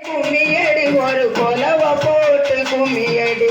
கும்மியடி ஒரு கொலவ போட்டு கும்மியடி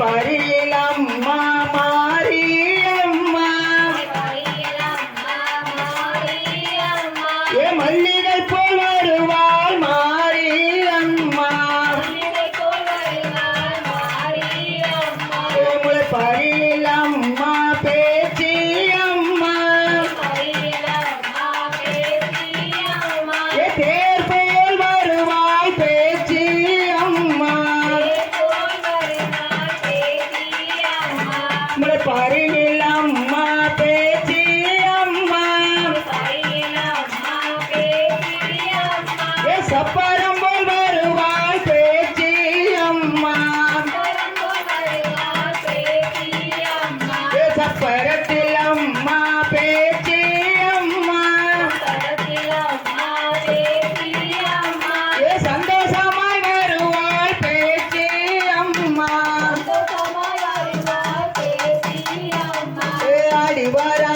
party. Guará.